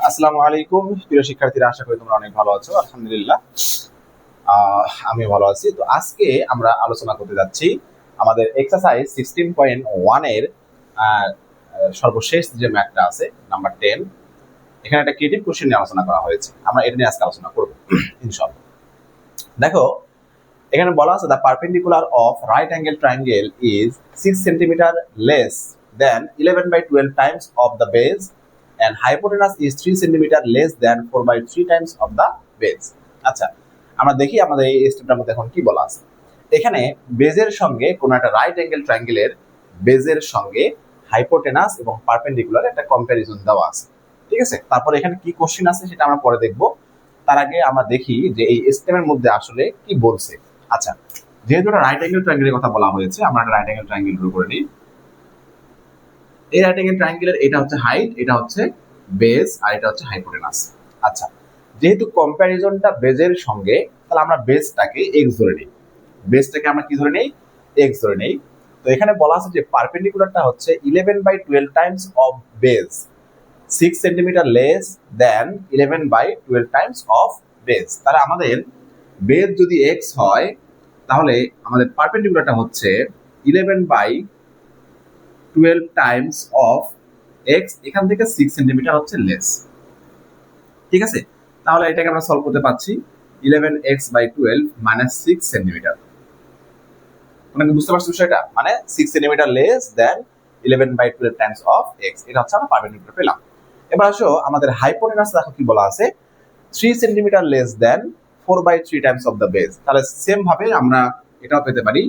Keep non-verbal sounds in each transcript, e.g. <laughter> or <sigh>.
আসসালামু আলাইকুম। প্রিয় শিক্ষার্থীরা, আশা করি তোমরা অনেক ভালো আছো। আলহামদুলিল্লাহ। আমি ভালো আছি। তো আজকে আমরা আলোচনা করতে যাচ্ছি আমাদের এক্সারসাইজ সিক্সটিন পয়েন্ট ওয়ানের সর্বশেষ যে ম্যাথটা আছে নাম্বার টেন এখানে একটা ক্রিয়েটিভ কোশ্চেন নিয়ে আলোচনা করা হয়েছে। আমরা এটা নিয়ে আজকে আলোচনা করব ইনশাল্লাহ দেখো, এখানে বলা আছে the perpendicular of right angle triangle is six centimetre less than eleven by twelve times of the base and hypotenuse is 3 centimeter less than 4 by 3 times of the base. আচ্ছা আমরা দেখি আমাদের এই স্টেপটার মধ্যে এখন কি বলা আছে। এখানে বেজের সঙ্গে কোনো একটা রাইট অ্যাঙ্গেল ট্রায়াঙ্গেলের বেজের সঙ্গে হাইপোটেনাস এবং পারপেন্ডিকুলার একটা কম্প্যারিজন দেওয়া আছে। ঠিক আছে? তারপর এখানে কি কোশ্চেন আছে সেটা আমরা পরে দেখব। তার আগে আমরা দেখি যে এই স্টেমের মধ্যে আসলে কি বলছে। আচ্ছা যেহেতু রাইট অ্যাঙ্গেল ট্রায়াঙ্গেলের কথা বলা হয়েছে, আমরা একটা রাইট অ্যাঙ্গেল ট্রায়াঙ্গেল ড্র করে নিই। এই রাইট অ্যাঙ্গেল ট্রায়াঙ্গেলের এটা হচ্ছে হাইট এটা হচ্ছে বেজ আর এটা হচ্ছে হাইপোটেনাস আচ্ছা যেহেতু কম্প্যারিজনটা বেজের সঙ্গে, তাহলে আমরা বেজটাকে এক্স ধরে নিই। বেজটাকে আমরা কি ধরে নেই? এক্স ধরে নেই। তো এখানে বলা আছে যে পারপেন্ডিকুলারটা হচ্ছে eleven by twelve times of base six centimetre less than eleven by twelve times of base তাহলে আমাদের বেজ যদি এক্স হয়, তাহলে আমাদের পারপেন্ডিকুলারটা হচ্ছে eleven by twelve times of x এখান থেকে সিক্স সেন্টিমিটার হচ্ছে লেস ঠিক আছে? তাহলে এটাকে আমরা সলভ করতে পারছি eleven x by twelve minus six centimetre মানে বুঝতে পারছ বিষয়টা? মানে six centimetre less than eleven by twelve times of x এটা হচ্ছে আমরা পারপেন্ডিকুলার পেলাম। এবার আসো, আমাদের হাইপোটেনাস দেখো কি বলা আছে। Three centimetre less than four by three times of the base তাহলে সেম ভাবে আমরা এটাও পেতে পারি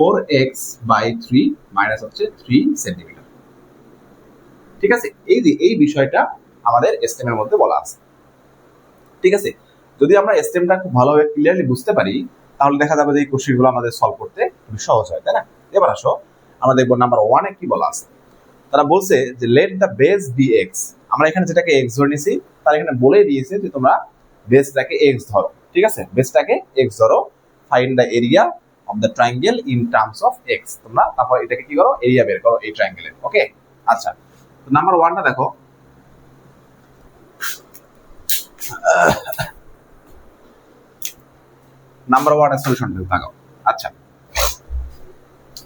four x by three minus হচ্ছে থ্রি সেন্টিমিটার ঠিক আছে? এই যে, এই বিষয়টা আমাদের এস্টেমের মধ্যে বলা আছে। ঠিক আছে? যদি আমরা এস্টেমটা খুব ভালোভাবে ক্লিয়ারলি বুঝতে পারি, তাহলে দেখা যাবে যে এই আমাদের সলভ করতে খুবই সহজ হয়, তাই না? এবার আসো, আমরা দেখব নাম্বার ওয়ানে কি বলা আছে। তারা বলছে যে let the base be x আমরা এখানে যেটাকে এক্স ধরে নিছি, তারা এখানে বলে দিয়েছে যে, তোমরা বেসটাকে এক্স ধরো। ঠিক আছে? বেসটাকে এক্স ধরো find the area of the triangle in terms of x তোমরা তারপর এটাকে কি করো? এরিয়া বের করো এই ট্রায়াঙ্গেলের ওকে আচ্ছা নাম্বার ওয়ানটা দেখো। নাম্বার ওয়ান সলিউশন লাগাও আচ্ছা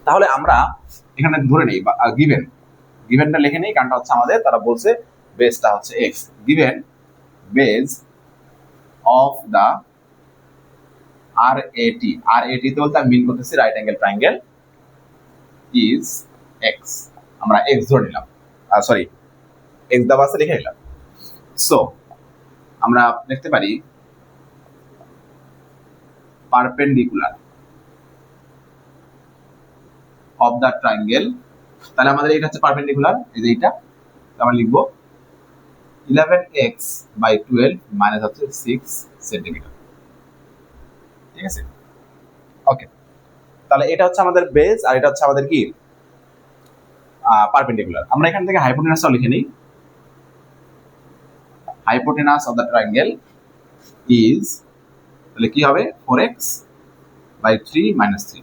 তাহলে আমরা এখানে ধরে নেই গিভেন গিভেনটা লিখে নেই, কারণটা হচ্ছে আমাদের, তারা বলছে বেসটা হচ্ছে x given base of the আর এটি আর এটি তো বলতে মিন করতেছি right angle triangle is x আমরা এক্স ধরে নিলাম। সরি এক্স দেওয়া আছে লিখে নিলাম। সো আমরা দেখতে পারি পারপেন্ডিকুলার অফ দ্য ট্রায়াঙ্গেল তাহলে আমাদের এটা হচ্ছে পারপেন্ডিকুলার এই যে এইটা। আমরা লিখব eleven x by twelve minus হচ্ছে সিক্স সেন্টিমিটার ঠিক আছে? ওকে তাহলে এটা হচ্ছে আমাদের বেস আর এটা হচ্ছে আমাদের কি? পারপেন্ডিকুলার আমরা এখান থেকে হাইপোটেনাসটাও লিখে নিই। হাইপোটেনাস অফ দ্য ইজ তাহলে কি হবে? Four x by three minus three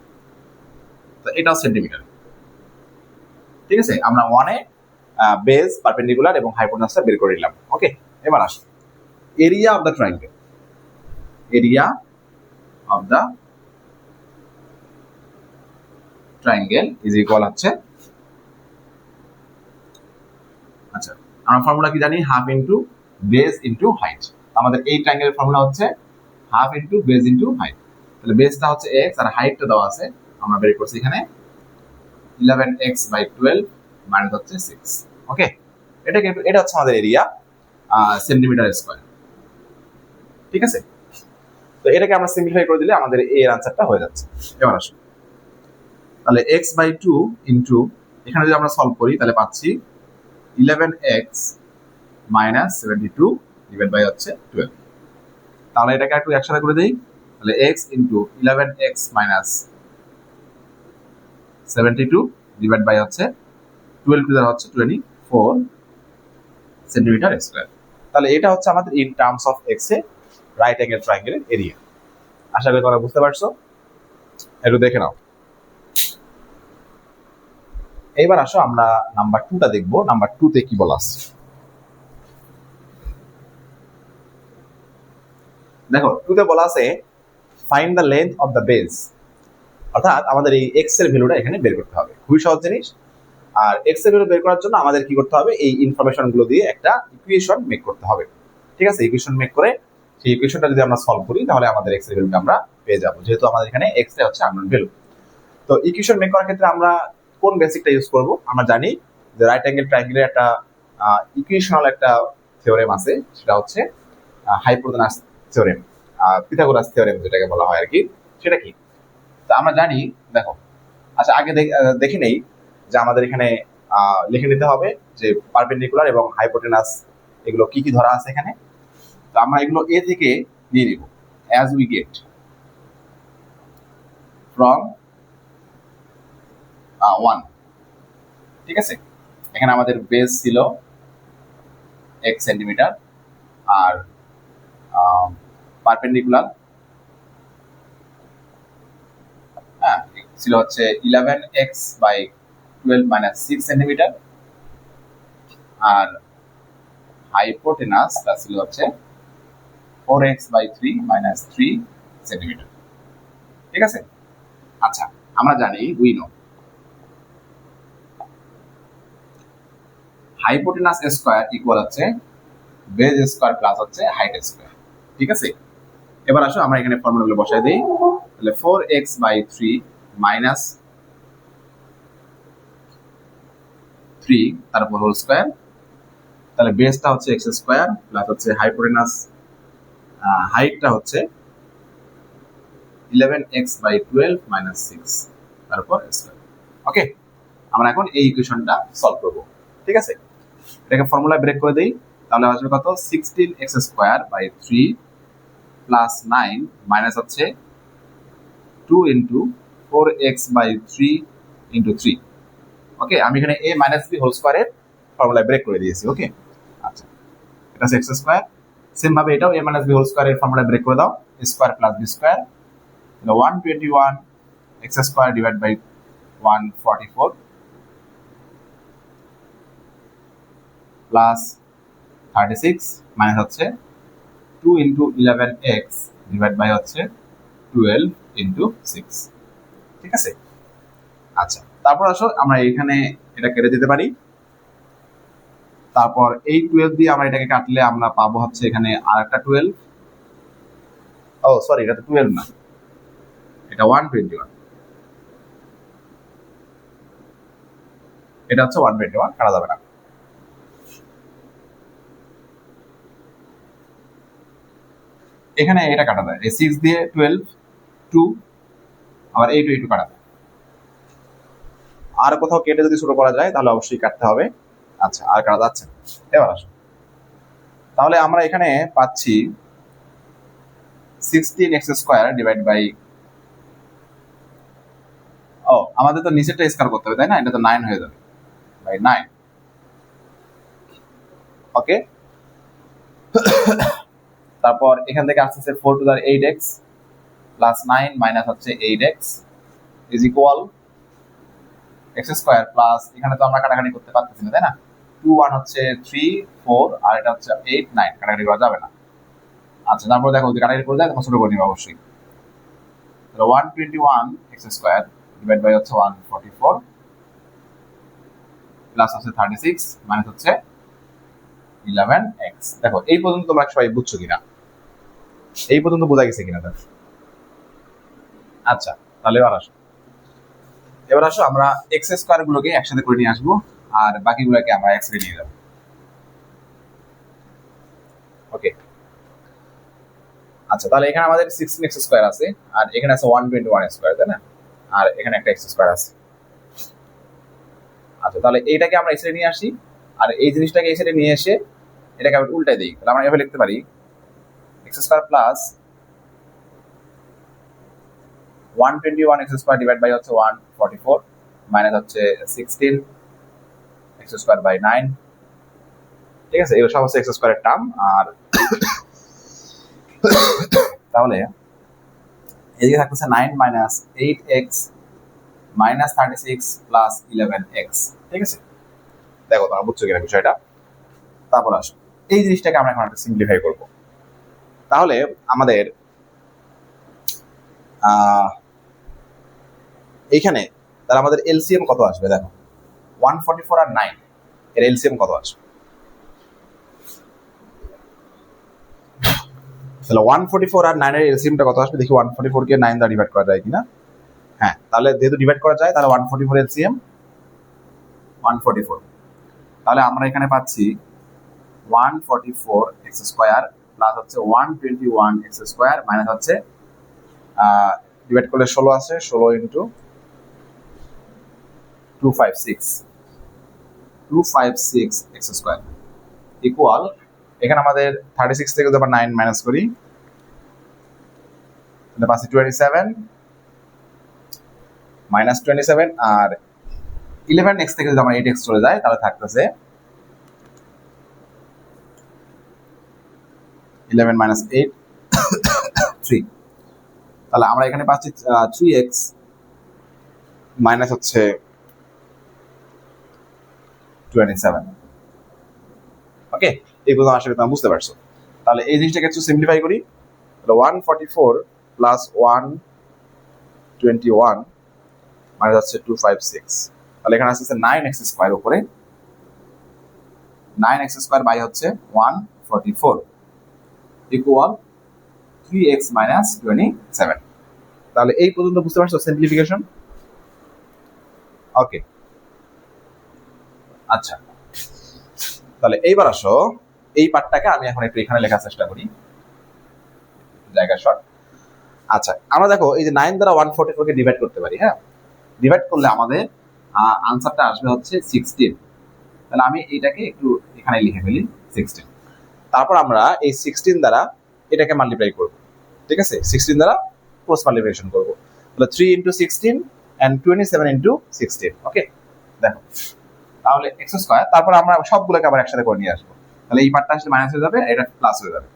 তো সেন্টিমিটার ঠিক আছে? আমরা ওয়ানে বেস পারপেন্ডিকুলার এবং হাইপোটেনাসটা বের করে নিলাম। ওকে এবার আসো। Area of the triangle area of the triangle is equal হচ্ছে আচ্ছা আমরা ফর্মুলা কি জানি? Half into base into height আমাদের এই ট্রায়াঙ্গেলের ফর্মুলা হচ্ছে half into base into height তাহলে বেসটা হচ্ছে এক্স আর হাইটটা দেওয়া আছে। আমরা বের করছি এখানে eleven x by twelve minus হচ্ছে সিক্স ওকে এটা এটা হচ্ছে আমাদের এরিয়া সেন্টিমিটার স্কোয়ার ঠিক আছে? তো এটাকে আমরা সিম্পলিফাই করে দিলে আমাদের এর আনসারটা হয়ে যাচ্ছে। এবার আসুন। তাহলে এক্স বাই টু ইন্টু এখানে যদি আমরা সলভ করি, তাহলে পাচ্ছি eleven x minus seventy two divide by হচ্ছে টুয়েলভ তাহলে এটাকে একটু একসাথে করে দিই। তাহলে x into eleven x minus seventy two divide by হচ্ছে টুয়েলভ টু হচ্ছে টোয়েন্টি ফোর সেন্টিমিটার স্কোয়ার তাহলে এটা হচ্ছে আমাদের in terms of x right angle ট্রায়াঙ্গেলের area আশা করি তোমরা বুঝতে পারছ? একটু দেখে নাও। এইবার আসো, আমরা নাম্বার টুটা দেখব। নাম্বার টুতে কি বলা আছে? দেখো টুতে বলা আছে find the length of the base অর্থাৎ আমাদের এই এক্সের ভ্যালুটা এখানে বের করতে হবে। খুবই সহজ জিনিস। আর এক্সের ভ্যালু বের করার জন্য আমাদের কি করতে হবে? এই ইনফরমেশনগুলো দিয়ে একটা ইকুয়েশন মেক করতে হবে। ঠিক আছে? ইকুয়েশন মেক করে সেই ইকুয়েশনটা যদি আমরা সলভ করি, তাহলে আমাদের এক্সের ভ্যালুটা আমরা পেয়ে যাব। যেহেতু আমাদের এখানে এক্স টা হচ্ছে আননোন ভ্যালু তো ইকুয়েশন মেক করার ক্ষেত্রে আমরা কোন বেসিকটা ইউজ করব? আমরা জানি যে রাইট অ্যাঙ্গেল ট্রায়াঙ্গেলের একটা ইকুয়েশনাল একটা থিওরেম আছে। সেটা হচ্ছে হাইপোটেনাস থিওরেম পিথাগোরাস থিওরেম যেটাকে বলা হয় আর কি সেটা কি? তো আমরা জানি, দেখো আচ্ছা আগে দেখে নেই যে আমাদের এখানে লিখে নিতে হবে যে পারপেন্ডিকুলার এবং হাইপোটেনাস এগুলো কি কি ধরা আছে এখানে। তো আমরা এগুলো এ থেকে নিয়ে নিব as we get from one ঠিক আছে? এখানে আমাদের বেস ছিল এক সেন্টিমিটার আর পারপেন্ডিকুলার হ্যাঁ ছিল হচ্ছে eleven x by twelve minus six centimetre আর হাইপোটেনাসটা ছিল হচ্ছে four x by three minus three centimetre ঠিক আছে? আচ্ছা আমরা জানি we know hypotenuse square equal হচ্ছে বেজ স্কোয়ার প্লাস হচ্ছে হাইট স্কোয়ার ঠিক আছে? এবার আসো, আমরা এখানে ফর্মুলাগুলো বসাই দিই। তাহলে four x by three minus three তারপর হোল স্কোয়ার তাহলে বেসটা হচ্ছে এক্স স্কোয়ার প্লাস হচ্ছে হাইপোটেনাস হাইটটা হচ্ছে eleven x by twelve minus six তারপর ওকে আমরা এখন এই ইকুয়েশনটা সলভ করব। ঠিক আছে? এটাকে ফর্মুলা ব্রেক করে দেই। তাহলে আসবে কত? Sixteen x square by three plus nine minus হচ্ছে two into four x by three into three okay আমি এখানে এ মাইনাস বি হোল স্কোয়ারের ফর্মুলা ব্রেক করে দিয়েছি। ওকে আচ্ছা। এটা হচ্ছে এক্স স্কোয়ার সেম ভাবে এটাও এ মাইনাস বি হোল স্কোয়ারের ফর্মুলা ব্রেক করে দাও square plus B square one twenty one x square divide by one forty four plus thirty six minus হচ্ছে two into eleven x divide by হচ্ছে twelve into six ঠিক আছে? আচ্ছা তারপর আসো, আমরা এখানে এটা কেটে দিতে পারি। তারপর এই টুয়েলভ দিয়ে আমরা এটাকে কাটলে আমরা পাবো হচ্ছে এখানে আর একটা টুয়েলভ ও সরি এটা তো টুয়েলভ না। এটা ওয়ান টোয়েন্টি ওয়ান এটা হচ্ছে ওয়ান টোয়েন্টি ওয়ান কাটা যাবে না। এখানে এটা কাটা যায়। সিক্স দিয়ে টুয়েলভ টু আবার এই টু এই টু কাটা যায়। আর কোথাও কেটে যদি শুরু করা যায়, তাহলে অবশ্যই কাটতে হবে। আচ্ছা আর কাটা যাচ্ছে এবার আসো তাহলে আমরা এখানে পাচ্ছি sixteen x square divide by ও, আমাদের তো নিচেরটা স্কোয়ার করতে হবে, তাই না? এটা তো নাইন হয়ে যাবে বাই নাইন ওকে তারপর এখান থেকে আসতেছে ফোর টু দার eight x plus nine minus হচ্ছে eight x is equal x square plus এখানে তো আমরা কাটাকাটি করতে পারতেছি না, তাই না? টু ওয়ান হচ্ছে থ্রি ফোর আর এটা হচ্ছে এইট নাইন কাটাকাটি করা যাবে না। আচ্ছা তারপর দেখো, যদি কাটাকাটি করে যায় তখন ছোট করে নিবে অবশ্যই। One twenty one x square divide by হচ্ছে ওয়ান ফর্টি ফোর প্লাস হচ্ছে থার্টি সিক্স মাইনাস হচ্ছে ইলেভেন এক্স দেখো, এই পর্যন্ত তোমরা সবাই বুঝছ কিনা? এই পর্যন্ত বোঝা গেছে কিনা দেখো আচ্ছা তাহলে এবার আসো। এবার আসো, আমরা এক্স স্কোয়ার গুলোকে একসাথে করে নিয়ে আসব। আর বাকিগুলোকে আমরা এক্স নিয়ে যাব। ওকে আচ্ছা তাহলে এখানে আমাদের সিক্সটিন এক্স স্কোয়ার আছে, আর এখানে আছে ওয়ান টোয়েন্টি ওয়ান স্কোয়ার তাই না? আর এখানে একটা এক্স স্কোয়ার আছে। আচ্ছা তাহলে এইটাকে আমরা এসে নিয়ে আসি, আর এই জিনিসটাকে এসে নিয়ে এসে এটাকে আবার উল্টাই দিই। তাহলে আমরা এভাবে লিখতে পারি x square plus one twenty one x square divide by হচ্ছে ওয়ান ফোর মাইনাস হচ্ছে sixteen x square by nine ঠিক আছে? এগুলো সব হচ্ছে এক্স স্কোয়ারের টার্ম আর তাহলে এদিকে থাকতেছে nine minus eight x minus thirty six plus eleven x ঠিক আছে? দেখো তোমরা বুঝছ কিনা বিষয়টা? তারপর আসো। এই জিনিসটাকে আমরা এখন একটা সিম্পলিফাই করব। তাহলে আমাদের এইখানে, তাহলে আমাদের এলসিএম কত আসবে? দেখো। ওয়ান ফর্টি ফোর আর নাইন এর এলসিএম কত আসবে? তাহলে ওয়ান ফোর্টি ফোর আর নাইনের এলসিএমটা কত আসবে? দেখি ওয়ান ফোর্টি ফোর কে নাইন দ্বারা ডিভাইড করা যায় কিনা। হ্যাঁ তাহলে যেহেতু ডিভাইড করা যায়, তাহলে one forty four LCM one forty four তাহলে আমরা এখানে পাচ্ছি one forty four x square plus হচ্ছে one twenty one x square minus হচ্ছে ডিভাইড করলে ষোলো আছে ষোলো into two five six two five six x square equal এখানে আমাদের থার্টি সিক্স থেকে আমরা নাইন মাইনাস করি, তাহলে পাচ্ছি twenty seven minus twenty seven আর ইলেভেন এক্স থেকে যদি আমরা এইট এক্স চলে যায় তাহলে থাকতেছে ইলেভেন মাইনাস এইট থ্রি তাহলে আমরা এখানে পাচ্ছি থ্রি এক্স মাইনাস হচ্ছে টোয়েন্টি সেভেন ওকে এই প্রথম আশা করি তোমরা বুঝতে পারছ। তাহলে এই জিনিসটাকে একটু সিম্পলিফাই করি। তাহলে one forty four plus one twenty one minus হচ্ছে টু ফাইভ সিক্স তাহলে এখানে আসছে নাইন এক্স স্কোয়ার উপরে। নাইন এক্স স্কোয়ার বাই হচ্ছে one forty four equal three x minus twenty seven তাহলে এই পর্যন্ত বুঝতে পারছ সিম্পলিফিকেশন ওকে আচ্ছা। তাহলে এইবার আসো, এই পার্টটাকে আমি এখন একটু এখানে লেখার চেষ্টা করি। জায়গা শর্ট। আচ্ছা আমরা দেখো, এই যে নাইন দ্বারা ওয়ান ফোর্টি ফোরকে ডিভাইড করতে পারি হ্যাঁ? ডিভাইড করলে আমাদের আনসারটা আসবে হচ্ছে সিক্সটিন তাহলে আমি এটাকে একটু এখানে লিখে ফেলি সিক্সটিন তারপর আমরা এই সিক্সটিন দ্বারা এটাকে মাল্টিপ্লাই করব। ঠিক আছে? সিক্সটিন দ্বারা ক্রস মাল্টিপ্লিকেশন করব। তাহলে three into sixteen and twenty seven into sixteen okay দেখো। তাহলে এক্স স্কোয়ার, তারপর আমরা সবগুলোকে আবার একসাথে করে নিয়ে আসব। তাহলে এই পার্টটা আসলে মাইনাস হয়ে যাবে এটা প্লাস হয়ে যাবে।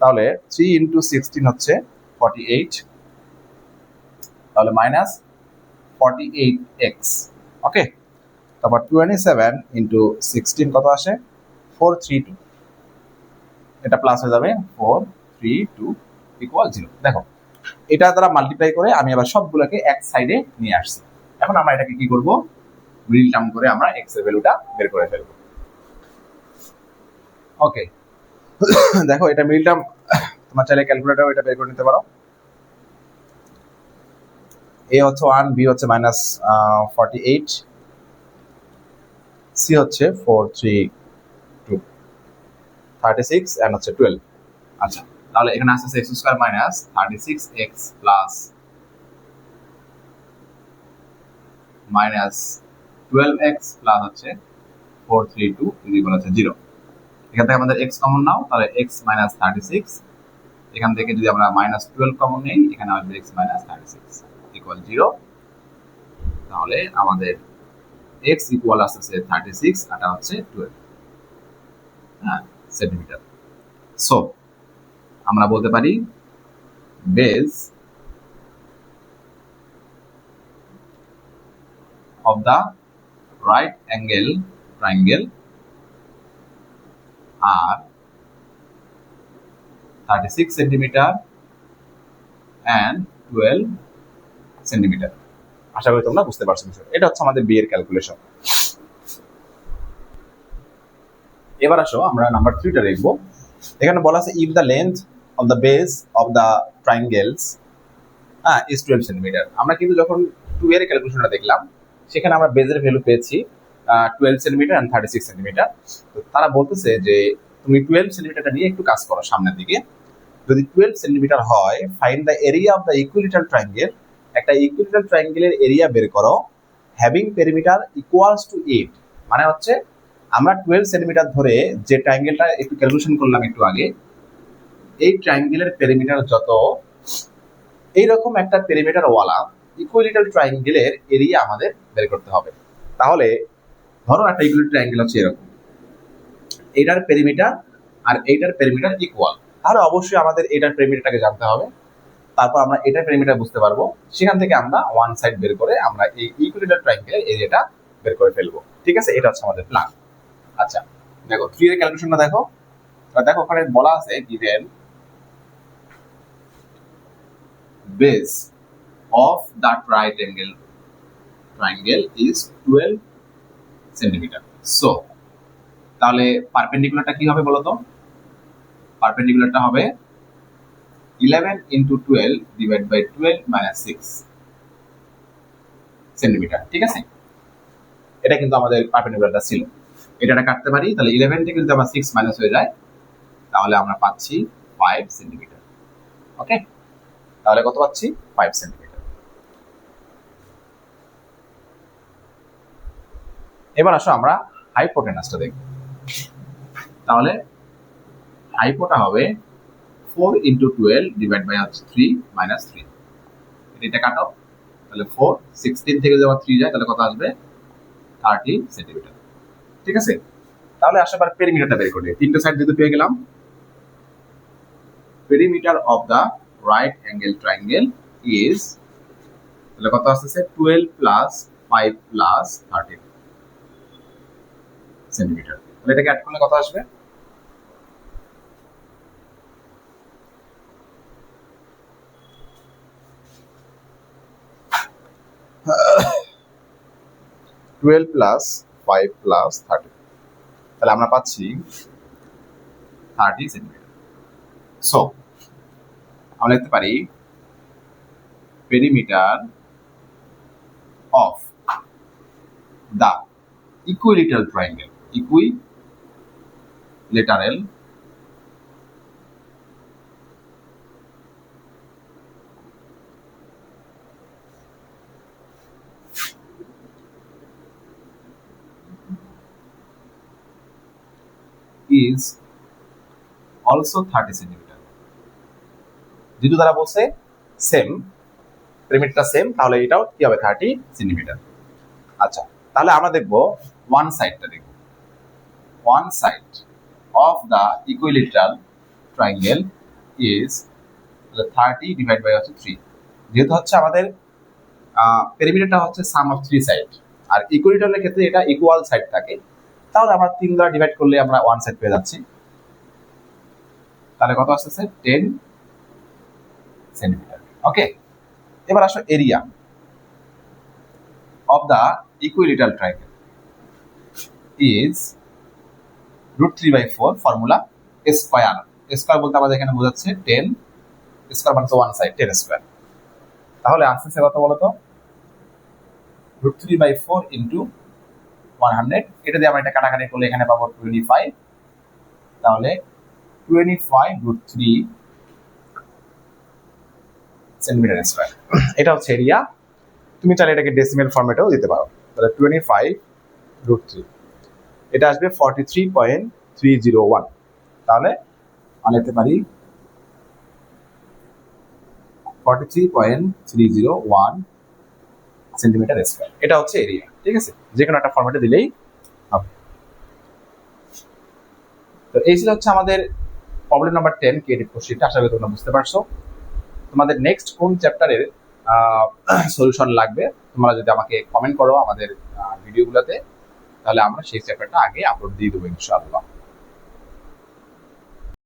তাহলে থ্রি ইন্টু সিক্সটিন হচ্ছে ফর্টি এইট তাহলে minus forty eight x okay তারপর টোয়েন্টি সেভেন ইন্টু সিক্সটিন কত আসে? ফোর থ্রি টু এটা প্লাস হয়ে যাবে four three two equal zero দেখো, এটা দ্বারা মাল্টিপ্লাই করে আমি আবার সবগুলোকে এক সাইডে নিয়ে আসছি। এখন আমরা এটাকে কি করব? মিডিল টার্ম করে আমরা এক্সের ভ্যালুটা বের করে ফেলব। ওকে <coughs> দেখো, এটা মিডিল টার্ম তোমার চাইলে ক্যালকুলেটর এটা বের করে নিতে পারো। এ হচ্ছে ওয়ান বি হচ্ছে মাইনাস ফর্টি এইট সি হচ্ছে four three two thirty six and হচ্ছে টুয়েলভ আচ্ছা তাহলে এখানে আসছে x square minus thirty six x plus minus twelve x plus হচ্ছে ফোর থ্রি টু ইজিকাল হচ্ছে জিরো এখান থেকে আমাদের এক্স কমন নাও, তাহলে এক্স মাইনাস থার্টি সিক্স এখান থেকে যদি আমরা মাইনাস টুয়েলভ কমন নেই, এখানে আসবে x minus thirty six equal zero তাহলে আমাদের এক্স ইকুয়াল আসতেছে থার্টি সিক্স এটা হচ্ছে টুয়েলভ হ্যাঁ সেন্টিমিটার সো আমরা বলতে পারি base of the right angle, triangle are 36 centimeter and 12 centimetre আশা করি তোমরা বুঝতে পারছ বিষয় এটা হচ্ছে আমাদের বিয়ের ক্যালকুলেশন এবার আসো, আমরা নাম্বার থ্রিটা দেখব। এখানে বলা আছে if the length of the base of the triangles হ্যাঁ ইজ টুয়েলভ সেন্টিমিটার আমরা কিন্তু যখন টু এর ক্যালকুলেশনটা দেখলাম সেখানে আমরা বেজের ভ্যালু পেয়েছি twelve centimetre and thirty six centimetre তো তারা বলতেছে যে, তুমি টুয়েলভ সেন্টিমিটারটা নিয়ে একটু কাজ করো সামনের দিকে। যদি টুয়েলভ সেন্টিমিটার হয় find the area of the equilateral triangle একটা ইকুইলিটার ট্রাইঙ্গেলের এরিয়া বের করো। Having perimeter equals to eight মানে হচ্ছে, আমরা টুয়েলভ সেন্টিমিটার ধরে যে ট্রাইঙ্গেলটা একটু ক্যালকুলেশন করলাম একটু আগে, এই ট্রাইঙ্গেলের পেরিমিটার যত, এইরকম একটা পেরিমিটার ওয়ালা ইকুইলিটার ট্রাইঙ্গেলের এরিয়া আমাদের বের করতে হবে। তাহলে, ধরো একটা ইকুইলিটার ট্রাইঙ্গেল হচ্ছে এরকম। এটার পেরিমিটার আর এইটার পেরিমিটার ইকুয়াল তাহলে অবশ্যই আমাদের এটার পেরিমিটারটাকে জানতে হবে। তারপর আমরা এটার পেরিমিটার বুঝতে পারব। সেখান থেকে আমরা ওয়ান সাইড বের করে আমরা এই ইকুইলিটার ট্রাইঙ্গেলের এরিয়াটা বের করে ফেলব। ঠিক আছে? এটা হচ্ছে আমাদের প্ল্যান আচ্ছা দেখো থ্রি এর ক্যালকুলেশনটা দেখো। দেখো, ওখানে বলা আছে given base of that right angle triangle is twelve centimetre so তাহলে পারপেন্ডিকুলারটা কি হবে বলতো? পারপেন্ডিকুলারটা হবে eleven into twelve divide by twelve minus six centimetre ঠিক আছে? এটা কিন্তু আমাদের পারপেন্ডিকুলারটা ছিল। এটা কাটতে পারি, তাহলে ইলেভেন থেকে যদি আমার সিক্স মাইনাস হয়ে যায়, তাহলে আমরা পাচ্ছি ফাইভ সেন্টিমিটার ওকে তাহলে কত পাচ্ছি? ফাইভ সেন্টিমিটার এবার আসো আমরা হাইপোটেনাসটা দেখব। তাহলে হাইপোটা হবে four into twelve divide by হচ্ছে থ্রি মাইনাস থ্রি এটা কাটো তাহলে ফোর সিক্সটিন থেকে যদি থ্রি যায়, তাহলে কত আসবে? থার্টি সেন্টিমিটার ঠিক আছে? তাহলে আসো আবার পেরিমিটারটা বের করে। তিনটে সাইড যেহেতু পেয়ে গেলাম। Perimeter of the right angle triangle is তাহলে কত আসতেছে? Twelve plus five plus thirteen centimetre. তাহলে এটাকে অ্যাড করলে কত আসবে? Twelve plus five plus thirty তাহলে আমরা পাচ্ছি থার্টি সেন্টিমিটার। সো আমরা লিখতে পারি perimeter of the equilateral triangle equilateral is also 30 centimetre যেহেতু তারা বলছে সেম পেরিমিটারটা সেম তাহলে এটাও কি হবে 30 সেন্টিমিটার আচ্ছা তাহলে আমরা দেখব ওয়ান সাইডটা দেখব। One side of the equilateral triangle is thirty divide by হচ্ছে থ্রি যেহেতু হচ্ছে আমাদের পেরিমিটারটা হচ্ছে সাম অফ থ্রি সাইড আর ইকুইলিটারের ক্ষেত্রে এটা ইকুয়াল সাইড থাকে। তাহলে আমরা তিন দ্বারা ডিভাইড করলে আমরা ওয়ান সাইড পেয়ে যাচ্ছি। তাহলে কত আসতেছে? টেন সেন্টিমিটার ওকে এবার আসো area of the equilateral triangle is root three by four formula square. Square বলতে আমাদের এখানে বোঝাচ্ছে টেন স্কোয়ার মানে ওয়ান সাইড টেন স্কোয়ার তাহলে আসতেছে কত বলতো? Root three by four into one hundred এটা দিয়ে আমরা এটা কাটাকাটি করলে এখানে পাবো টোয়েন্টি ফাইভ তাহলে twenty five root three centimetre square এটা হচ্ছে এরিয়া তুমি চাইলে এটাকে ডেসিমেল ফর্মেটেও দিতে পারো। তাহলে টোয়েন্টি ফাইভ রুট থ্রি এটা আসবে forty three point three zero one তাহলে লিখতে পারি forty three point three zero one centimetre square এটা হচ্ছে এরিয়া ঠিক আছে? যে কোনো একটা ফর্মেটে দিলেই হবে। তো এই ছিল হচ্ছে আমাদের প্রবলেম নাম্বার টেন ক্রিয়েটিভ কোশ্চিনটা আশা করি তোমরা বুঝতে পারছ। তোমাদের নেক্সট কোন চ্যাপ্টারের সলিউশন লাগবে? তোমরা যদি আমাকে কমেন্ট করো আমাদের ভিডিওগুলোতে তাহলে আমরা সেই চ্যাপ্টারটা আগে আপলোড দিয়ে দেবো ইনশাআল্লাহ।